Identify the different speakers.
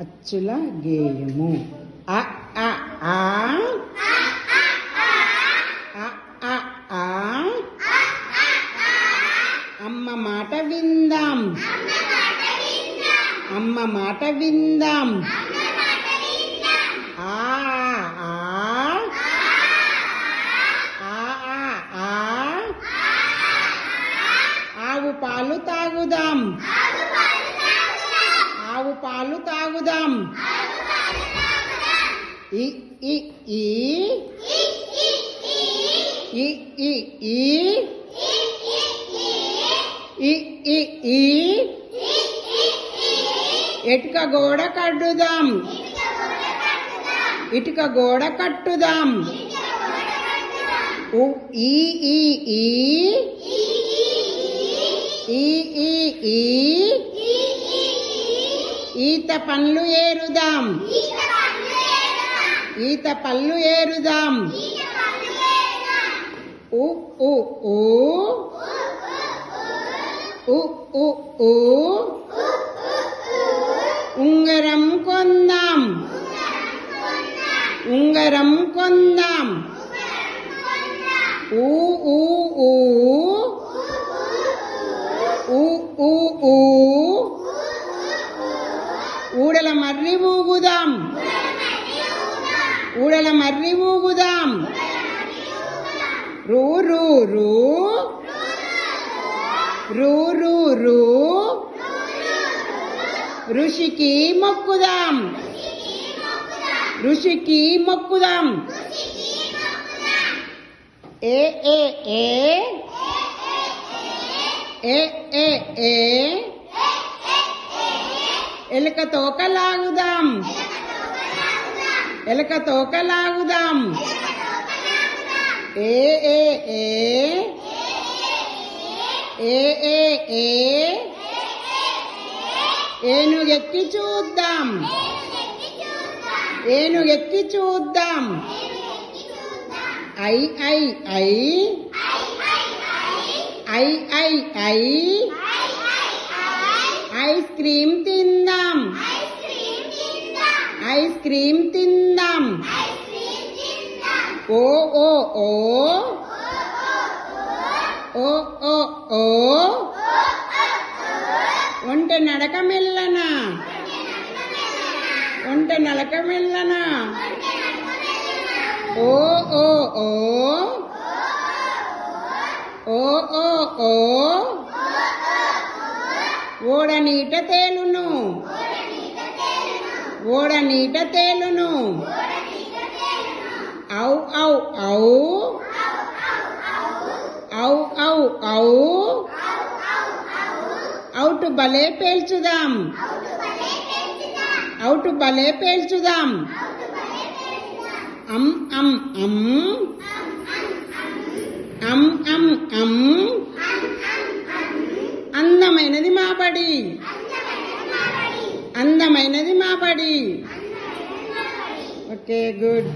Speaker 1: అచ్చుల గేయము. అ అ ఆ. ఆ. అమ్మ మాట విందాం. అమ్మ మాట విందాం. ఆ ఆ. ఆ ఆ ఆ. ఆవు పాలు తాగుదాం. ఆవు పాలు తాగుదాం ఈ ఈ ఈ ఈ ఈ ఈ ఈ ఇటుక గోడ కట్టుదాం ఇటుక గోడ కట్టుదాం ఈ ఈ ఈ ఈ ఈ ఈత పండ్లు ఏరుదాం. ఈత పళ్ళు ఏరుదాం. ఉ ఉ ఉంగరం కొందాం. ఉంగరం కొందాం. ఊ ఊ ఊ. ఊ ఊ ఊ. ஊடலம் அறிவூகுதாம் ஊடலம் அறிவூகுதாம் ரூ ரூ ரூ. ரூ ரூ ரூ. ಋಷಿಕಿ ಮೊಕ್ಕುದಾಂ ಋಷಿಕಿ ಮೊಕ್ಕುದಾಂ ಎ ಎ ಎ ಎ ಎ ಎ ఎలక తోక లాగుదాం ఎలుక తోక లాగుదాం ఏ ఏ ఏ. ఏ ఏ ఏ. ఏనుగెక్కి చూద్దాం. ఏనుగెక్కి చూద్దాం. ఐ ఐ ఐ. ఐ ఐ ఐ. ఐస్ క్రీమ్ తిన్ ఐస్ క్రీమ్ తిందాం. ఓ ఓ ఓ. ఓ ఓ ఓ. ఒంట నడక మెల్లనా? ఒంట నడక మెల్లనా? ఓ ఓ ఓ. ఓ ఓ ఓ. ఓడ నీట తేలును. ఓడ నీట తేలును. ఔ ఔ ఔ. ఔ ఔ ఔ. అవుట్ భలే పేల్చుదాం. అవుట్ భలే పేల్చుదాం. అం అం అం. అం అం అం. అందమైనది మా బడి. అందమైనది మా బడి ఓకే గుడ్.